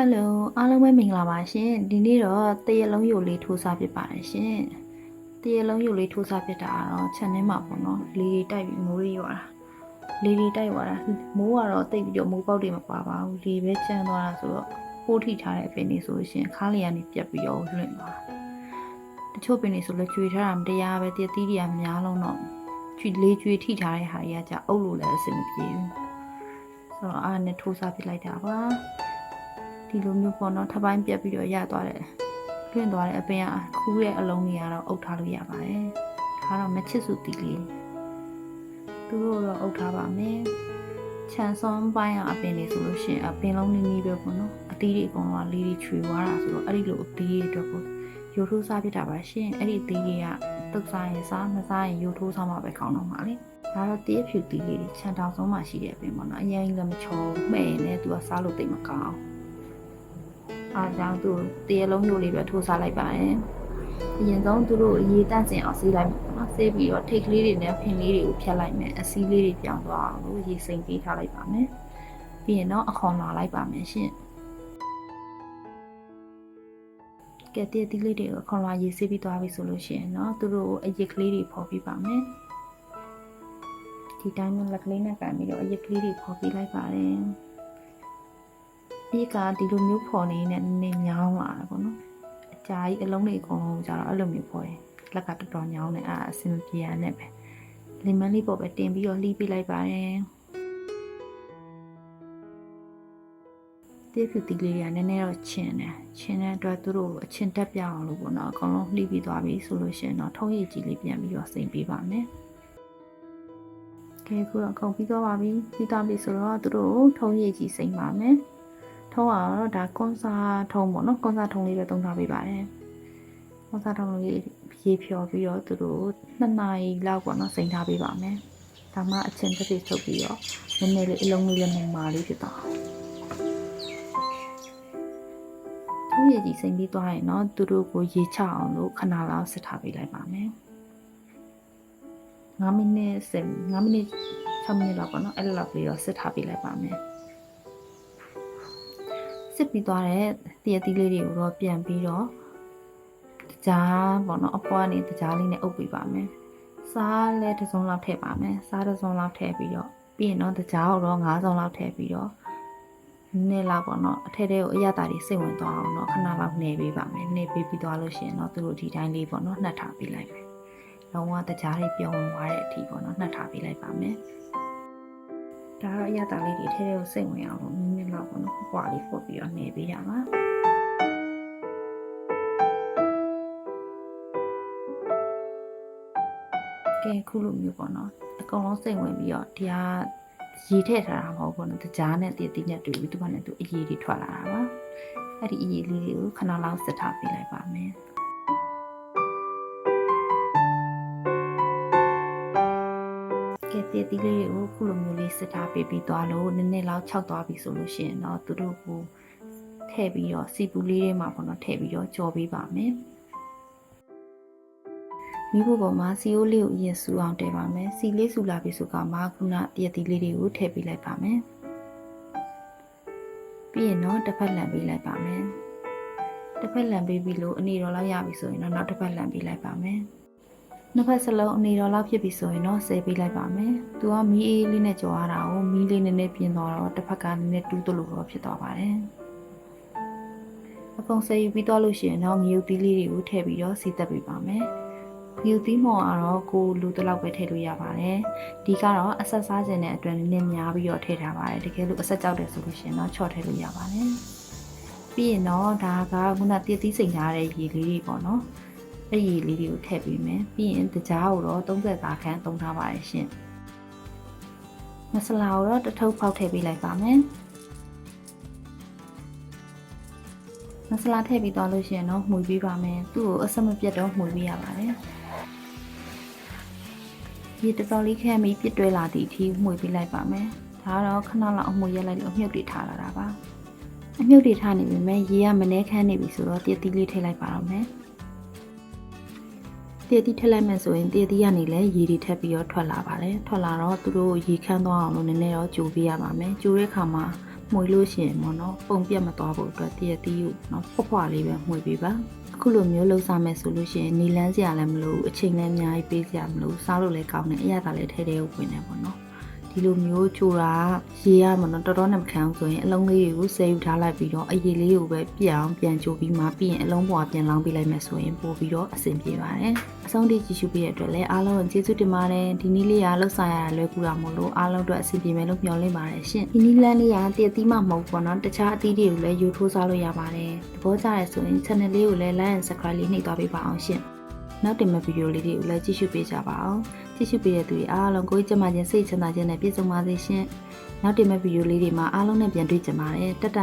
ဟယ်လိုအားလုံးပဲမင်္ဂလာပါရှင်ဒီနေ့တော့တရလုံးယိုလေးထိုးစားဖြစ်ပါတယ်ရှင်တရလုံးယိုလေးထိုးစားဖြစ်တာကတော့ channel မှာပေါ့နော်လေတွေတိုက်ပြီးမိုးတွေရွာတာလေတွေတိုက်ရွာတာမိုးကတော့တိတ်ပြီးတော့မိုးပေါက်တွေမပါပါဘူးလေပဲကျန်းသွားတာဆိုတော့ပိုးထိထားတဲ့အပင်တွေဆိုလို့ရှရင်ခါးလေးကနေပြက်ပြီးတော့လွင့်သွားတချို့ပင်တွေဆိုလည်းကျွေထားတာမတရားပဲတရသီးတွေကများလုံးတော့ကျွေလေးကျွေထိထားတဲ့ဟာတွေကじゃအုပ်လို့လည်းအဆင်မပြေဘူးဆိုတော့အားနဲ့ထိုးစားပြလိုက်တာပါ ဒီလိုမျိုးပေါ့နော်ထပ်ပိုင်းပြက်ပြီးတော့ရသွားတယ်လွင့်သွားတဲ့အပင်ကခူးတဲ့အလုံးကြီးကတော့အုပ်ထားလို့ရပါတယ်ဒါကတော့မချစ်စုတီလေးသူတို့တော့အုပ်ထားပါမယ်ခြံစွန်ပိုင်းကအပင်လေးဆိုလို့ရှိရင်အပင်လုံးနီးနီးပဲပေါ့နော်အသီးတွေအကုန်လုံးကလေးတွေချွေသွားတာဆိုတော့အဲ့ဒီလိုအသီးတွေအတွက်ကိုရိုးထိုးစားပြတာပါရှင်အဲ့ဒီအသီးတွေကတုတ်စားရင်စားမစားရင်ရိုးထိုးစားမှပဲကောင်းတော့မှာလေဒါတော့တည့်ဖြူတီလေးတွေခြံတောင်ဆုံးမှရှိတဲ့အပင်ပေါ့နော်အရင်ကလည်းမချောမဲ့ရင်လည်းသူကစားလို့တိတ်မကောင်း အားကြောင့်သူတရလုံးမျိုးလေးပဲထိုးစားလိုက်ပါတယ်အရင်ဆုံးသူတို့ရေတန့်စင်အောင်ဆေးလိုက်မှာနော်ဆေးပြီးတော့ထိတ်ကလေးတွေနဲ့ဖင်လေးတွေကိုဖြတ်လိုက်မယ်အစည်းလေးတွေပြောင်းသွားအောင်လို့ရေစိမ်ပေးထားလိုက်ပါမယ်ပြီးရင်တော့အခွန်လာလိုက်ပါမယ်ရှင်ကဲတည့်တီးလေးတွေကိုအခွန်လာရေဆေးပြီးသွားပြီဆိုလို့ရှိရင်เนาะသူတို့အရစ်ကလေးတွေဖော်ပြပါမယ်ဒီတိုင်းမျိုးလက်ကလေးနဲ့ကန်ပြီးတော့အရစ်ကလေးတွေဖော်ပြလိုက်ပါတယ် ဒီကဒီလိုမျိုးဖော်နေနဲ့နည်းနည်းညောင်းလာတာပေါ့နော်အကြာကြီးအလုံးလေးအကုန်လုံးကြတော့အဲ့လိုမျိုးဖော်ရင်လက်ကတော်တော်ညောင်းနေအဲ့အဆင်မပြေရနဲ့ပဲလင်မန်လေးပေါ့ပဲတင်ပြီးတော့လှီးပေးလိုက်ပါတယ်တေးဖြူတီလေးကနည်းနည်းတော့ချင်းတယ်ချင်းတဲ့အတွက်သူတို့အချင်းတက်ပြအောင်လို့ပေါ့နော်အကုန်လုံးလှီးပြီးသွားပြီဆိုလို့ရှိရင်တော့ထုံးရည်ကြီးလေးပြန်ပြီးတော့စိမ်ပေးပါမယ်ကဲခုတော့အကုန်ပြီးသွားပါပြီပြီးသွားပြီဆိုတော့သူတို့ထုံးရည်ကြီးစိမ်ပါမယ် ထုံးကတော့ဒါကွန်ဆာထုံးပေါ့နော်ကွန်ဆာထုံးလေးပဲသုံးထားပေးပါတယ်ကွန်ဆာထုံးလေးရေဖြော်ပြီးတော့သူတို့နှစ်နာရီလောက်ပေါ့နော်စိန်ထားပေးပါမယ်ဒါမှအချင်းတစ်စိထုတ်ပြီးတော့နည်းနည်းလေးအလုံးလေးလည်းမမာလေးဖြစ်သွားသူရေကြီးစိန်ပြီးသွားရင်တော့သူတို့ကိုရေချအောင်လို့ခဏလောက်စစ်ထားပေးလိုက်ပါမယ်9မိနစ်စိန်9မိနစ်6မိနစ်လောက်ပေါ့နော်အဲ့လိုလောက်ပြီးတော့စစ်ထားပေးလိုက်ပါမယ် စစ်ပြီးသွားတဲ့တရတီးလေးတွေကိုတော့ပြန်ပြီးတော့တကြားပေါ့နော်အဖွားနေတကြားလေးနဲ့အုပ်ပေးပါမယ်စားလဲတစ်စုံလောက်ထည့်ပါမယ်စားတစ်စုံလောက်ထည့်ပြီးတော့ပြီးရင်တော့တကြားကိုတော့၅စုံလောက်ထည့်ပြီးတော့နည်းလောက်ပေါ့နော်အထက်ထဲကိုအရတာတွေစိတ်ဝင်သွားအောင်တော့ခဏလောက်နေပေးပါမယ်နေပေးပြီးသွားလို့ရှိရင်တော့သူတို့ဒီတိုင်းလေးပေါ့နော်နှက်ထားပေးလိုက်မယ်လုံးဝတကြားတွေပြောင်းဝင်သွားတဲ့အထိပေါ့နော်နှက်ထားပေးလိုက်ပါမယ် ဒါတော့အရသာလေးတွေထဲထဲကိုစိတ်ဝင်အောင်လို့နည်းနည်းလောက်ပေါ့နော်ပွားလေးပို့ပြီးတော့နေပေးရမှာကဲခုလိုမျိုးပေါ့နော်အကုန်လုံးစိတ်ဝင်ပြီးတော့ဒီဟာရေထည့်ထားတာမဟုတ်ဘူးနော်တကြားနဲ့တည်တည်နဲ့တွေ့ပြီးသူကလည်းသူအရေးတွေထွက်လာတာပါအဲ့ဒီအရေးလေးတွေကိုခဏလောက်စစ်ထားပေးလိုက်ပါမယ် ကဲတည်တည်လေးတွေကိုခုလိုမျိုးလေးစစ်ထားပေးပြီးသွားလို့နည်းနည်းလောက်ခြောက်သွားပြီဆိုလို့ရှိရင်တော့သူတို့ကိုထည့်ပြီးတော့စီပူလေးထဲမှာပေါ့နော်ထည့်ပြီးတော့ကြော်ပေးပါမယ်မိဖို့ပေါ်မှာစီအိုးလေးကိုအရင်စူအောင်တည်ပါမယ်စီလေးစူလာပြီဆိုကမှခုနတည့်တည်လေးတွေကိုထည့်ပေးလိုက်ပါမယ်ပြီးရင်တော့တစ်ဖက်လံပေးလိုက်ပါမယ်တစ်ဖက်လံပေးပြီးလို့အနေတော်လောက်ရပြီဆိုရင်တော့နောက်တစ်ဖက်လံပေးလိုက်ပါမယ် နှစ်ဖက်စလုံးအနေတော်လောက်ဖြစ်ပြီဆိုရင်တော့ဆဲပေးလိုက်ပါမယ်သူကမီးအေးလေးနဲ့ကြော်ရတာကိုမီးလေးနည်းနည်းပြင်းသွားတော့တစ်ဖက်ကနည်းနည်းတူးတလို့တော့ဖြစ်သွားပါတယ်အကုန်ဆဲယူပြီးတော့လို့ရှိရင်တော့ငရုတ်သီးလေးတွေကိုထည့်ပြီးတော့စီတက်ပေးပါမယ်ငရုတ်သီးမော်ကတော့ကိုလူတစ်လောက်ပဲထည့်လို့ရပါတယ်ဒီကတော့အဆက်စားခြင်းတဲ့အတွက်နည်းနည်းများပြီးတော့ထည့်ထားပါတယ်တကယ်လို့အဆက်ကြောက်တယ်ဆိုလို့ရှိရင်တော့ချော့ထည့်လို့ရပါတယ်ပြီးရင်တော့ဒါကခုနတည်သီးစိန်ထားတဲ့ရေလေးတွေပေါ့နော် အဲ့ရေလေးတွေကိုထည့်ပေးမယ်ပြီးရင်တကြားကိုတော့30သားခန်းသုံးထားပါတယ်ရှင်မဆလာကိုတော့တစ်ထုပ်ဖောက်ထည့်ပေးလိုက်ပါမယ်မဆလာထည့်ပြီးသွားလို့ရှိရင်တော့မှုပေးပါမယ်သူ့ကိုအဆက်မပြတ်တော့မှုပေးရပါတယ်ဒီတော်တော်လေးခဲပြီးပြစ်တွဲလာသည့်အထိမှုပေးလိုက်ပါမယ်ဒါကတော့ခဏလောက်အမှုရက်လိုက်လို့အမြုပ်တွေထားလာတာပါအမြုပ်တွေထားနေပြီမဲ့ရေကမနှဲခမ်းနေပြီဆိုတော့တည့်တီးလေးထည့်လိုက်ပါတော့မယ် တည့်တီးထက်လိုက်မယ်ဆိုရင်တည့်တီးကနေလည်းရေတွေထပ်ပြီးတော့ထွက်လာပါတယ်ထွက်လာတော့သူတို့ရေခမ်းသွားအောင်လို့နည်းနည်းတော့ကြိုပေးရပါမယ်ကြိုတဲ့အခါမှာမမှွေလို့ရှိရင်ပေါ့နော်ပုံပြတ်မသွားဖို့အတွက်တရတီးကိုနော်ဖွားဖွားလေးပဲမှွေပေးပါအခုလိုမျိုးလှုပ်စားမယ်ဆိုလို့ရှိရင်နီလန်းစရာလည်းမလိုဘူးအချိန်လည်းအများကြီးပေးစရာမလိုဘူးစားလို့လည်းကောင်းတယ်အရသာလည်းထဲထဲကိုဝင်နေပေါ့နော် ဒီလိုမျိုးချိုတာရေရမနော်တော်တော်နဲ့မခံဘူးဆိုရင်အလုံးလေးတွေကိုဆဲယူထားလိုက်ပြီးတော့အရည်လေးကိုပဲပြအောင်ပြန်ချိုပြီးမှပြီးရင်အလုံးပေါ်ပြန်လောင်းပေးလိုက်မယ်ဆိုရင်ပို့ပြီးတော့အဆင်ပြေပါတယ်အဆုံးထိကြည့်ရှုပေးရတဲ့အတွက်လည်းအားလုံးကိုကျေးဇူးတင်ပါတယ်ဒီနေ့လေးကလှုပ်ဆောင်ရတာလွယ်ကူတာမို့လို့အားလုံးအတွက်အဆင်ပြေမယ်လို့မျှော်လင့်ပါတယ်ရှင်ဒီနေ့လန်းလေးကတည့်သီးမှမဟုတ်ဘူးပေါ့နော်တခြားအသီးတွေကိုလည်းယူထိုးစားလို့ရပါတယ်သဘောကျတယ်ဆိုရင် channel လေးကိုလည်း like and subscribe လေးနှိပ်သွားပေးပါအောင်ရှင် နောက်တင်မဲ့ဗီဒီယိုလေးတွေကိုလည်းကြည့်ရှုပေးကြပါအောင်ကြည့်ရှုပေးတဲ့သူတွေအားလုံးကိုယ်ကျမချင်းစိတ်ချမ်းသာခြင်းနဲ့ပြည့်စုံပါစေရှင်နောက်တင်မဲ့ဗီဒီယိုလေးတွေမှာအားလုံးနဲ့ပြန်တွေ့ကြပါမယ်တတ